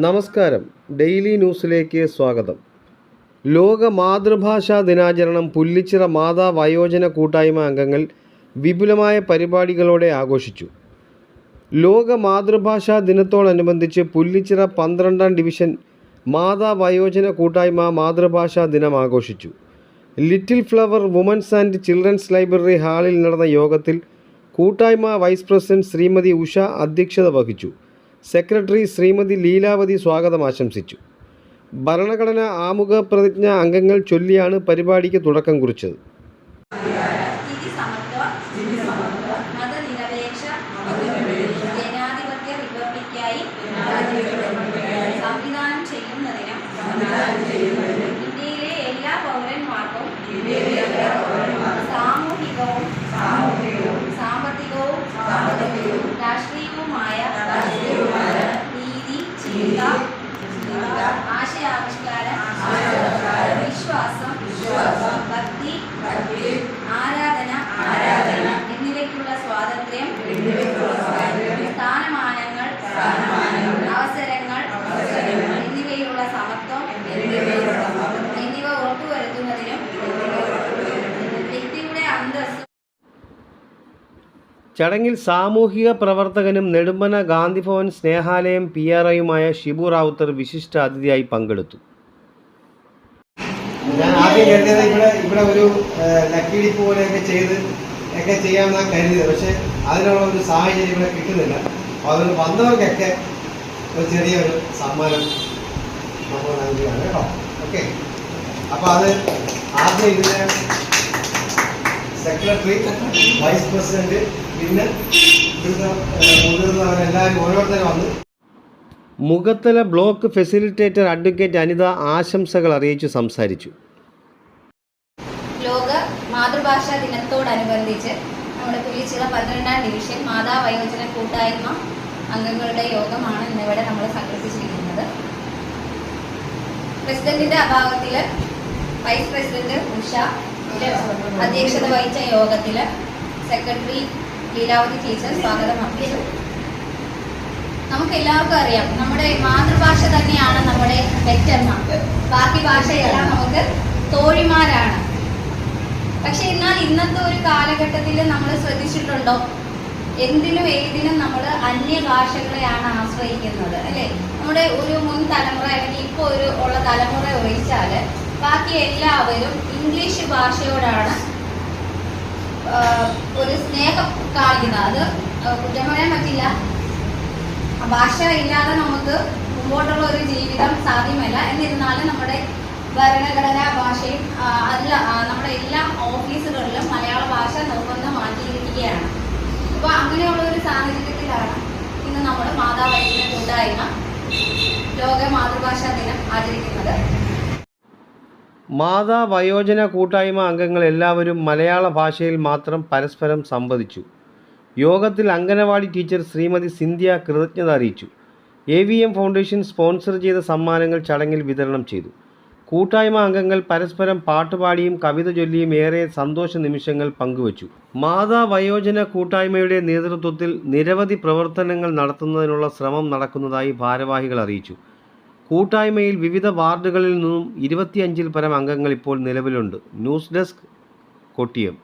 നമസ്കാരം. ഡെയിലി ന്യൂസിലേക്ക് സ്വാഗതം. ലോക മാതൃഭാഷാ ദിനാചരണം പുല്ലിച്ചിറ മാതാ വയോജന കൂട്ടായ്മ അംഗങ്ങൾ വിപുലമായ പരിപാടികളോടെ ആഘോഷിച്ചു. ലോക മാതൃഭാഷാ ദിനത്തോടനുബന്ധിച്ച് പുല്ലിച്ചിറ പന്ത്രണ്ടാം ഡിവിഷൻ മാതാ വയോജന കൂട്ടായ്മ മാതൃഭാഷാ ദിനം ആഘോഷിച്ചു. Little flower women's and children's library ഹാളിൽ നടന്ന യോഗത്തിൽ കൂട്ടായ്മ വൈസ് പ്രസിഡന്റ് ശ്രീമതി ഉഷ അധ്യക്ഷത വഹിച്ചു. സെക്രട്ടറി ശ്രീമതി ലീലാവതി സ്വാഗതം ആശംസിച്ചു. ഭരണഘടന ആമുഖ പ്രതിജ്ഞ അംഗങ്ങൾ ചൊല്ലിയാണ് പരിപാടിക്ക് തുടക്കം കുറിച്ചത്. സ്ഥിതി സമത്വ മതനിരപേക്ഷ ജനാധിപത്യ റിപ്പബ്ലിക്കായി സംവിധാനം ചെയ്യുന്നതിനും ഇന്ത്യയിലെ എല്ലാ പൗരന്മാർക്കും ചടങ്ങിൽ സാമൂഹിക പ്രവർത്തകനും നെടുമ്പന ഗാന്ധിഭവൻ സ്നേഹാലയം പി ആർ ഐയുമായ ഷിബു റാവുത്തർ വിശിഷ്ട അതിഥിയായി പങ്കെടുത്തു. ഞാൻ ആദ്യം കരുതിയത് ഇവിടെ ഇവിടെ ഒരു ലക്കിടി പോലെയൊക്കെ ചെയ്ത് ഒക്കെ ചെയ്യാമെന്നാണ് കരുതിയത്. പക്ഷെ അതിനുള്ള ഒരു സാഹചര്യം ഇവിടെ കിട്ടുന്നില്ല. അവർ വന്നവർക്കൊക്കെ ഒരു ചെറിയൊരു സമ്മാനം നമ്മൾ നൽകുകയാണ് കേട്ടോ. ഓക്കെ. അപ്പോൾ അത് ആദ്യം ഇതിന് സെക്രട്ടറി വൈസ് പ്രസിഡന്റ് പിന്നെ മുതിർന്നവരെല്ലാവരും ഓരോരുത്തരും വന്ന്. Mukhathala block facilitator advocate Anitha ആശംസകൾ അറിയിച്ചു സംസാരിച്ചു. ലോക മാതൃഭാഷാ ദിനത്തോടനുബന്ധിച്ച് നമ്മുടെ പുലിച്ചിറ പന്ത്രണ്ടാം ഡിവിഷൻ മാതാ വയോജന കൂട്ടായ്മ അംഗങ്ങളുടെ യോഗമാണ് ഇന്നിവിടെ നമ്മൾ സംഘടിപ്പിച്ചിരിക്കുന്നത്. പ്രസിഡന്റിന്റെ അഭാവത്തിൽ വൈസ് പ്രസിഡന്റ് ഉഷ അധ്യക്ഷത വഹിച്ച യോഗത്തിൽ സെക്രട്ടറി ലീലാവതി ടീച്ചർ സ്വാഗതം അർപ്പിച്ചു. നമുക്ക് എല്ലാവർക്കും അറിയാം നമ്മുടെ മാതൃഭാഷ തന്നെയാണ് നമ്മുടെ പെറ്റമ്മ ബാക്കി ഭാഷയെല്ലാം നമുക്ക് തോഴിമാരാണ്. പക്ഷെ എന്നാൽ ഇന്നത്തെ ഒരു കാലഘട്ടത്തിൽ നമ്മൾ ശ്രദ്ധിച്ചിട്ടുണ്ടോ? എന്തിനും ഏതിനും നമ്മൾ അന്യ ഭാഷകളെയാണ് ആശ്രയിക്കുന്നത് അല്ലേ? നമ്മുടെ ഒരു മുൻ തലമുറ അല്ലെങ്കിൽ ഇപ്പോൾ ഒരു ഉള്ള തലമുറ ഒഴിച്ചാൽ ബാക്കി എല്ലാവരും ഇംഗ്ലീഷ് ഭാഷയോടാണ് ഒരു സ്നേഹം കാണിക്കുന്നത്. അത് കുറ്റം പറയാൻ പറ്റില്ല. ഭാഷ ഇല്ലാതെ നമുക്ക് മുമ്പോട്ടുള്ള ഒരു ജീവിതം സാധ്യമല്ല. എന്നിരുന്നാലും നമ്മുടെ ഭരണഘടനാ ഭാഷയും അല്ല നമ്മുടെ എല്ലാ ഓഫീസുകളിലും മലയാള ഭാഷ നിർബന്ധമാക്കിയിരിക്കുകയാണ്. അപ്പോൾ അങ്ങനെയുള്ള ഒരു സാഹചര്യത്തിലാണ് ഇന്ന് നമ്മൾ മാതാവൈദ്യ കൂട്ടായ്മ ലോക മാതൃഭാഷാ ദിനം ആചരിക്കുന്നത്. മാതാ വയോജന കൂട്ടായ്മ അംഗങ്ങൾ എല്ലാവരും മലയാള ഭാഷയിൽ മാത്രം പരസ്പരം സംവദിച്ചു. യോഗത്തിൽ അംഗനവാടി ടീച്ചർ ശ്രീമതി സിന്ധ്യ കൃതജ്ഞത അറിയിച്ചു. A V M foundation sponsor ചെയ്ത സമ്മാനങ്ങൾ ചടങ്ങിൽ വിതരണം ചെയ്തു. കൂട്ടായ്മ അംഗങ്ങൾ പരസ്പരം പാട്ടുപാടിയും കവിത ചൊല്ലിയും ഏറെ സന്തോഷ നിമിഷങ്ങൾ പങ്കുവച്ചു. മാതാ വയോജന കൂട്ടായ്മയുടെ നേതൃത്വത്തിൽ നിരവധി പ്രവർത്തനങ്ങൾ നടത്തുന്നതിനുള്ള ശ്രമം നടക്കുന്നതായി ഭാരവാഹികൾ അറിയിച്ചു. കൂട്ടായ്മയിൽ വിവിധ വാർഡുകളിൽ നിന്നും ഇരുപത്തിയഞ്ചിൽ പരം അംഗങ്ങൾ ഇപ്പോൾ നിലവിലുണ്ട്. News desk Kottiyam.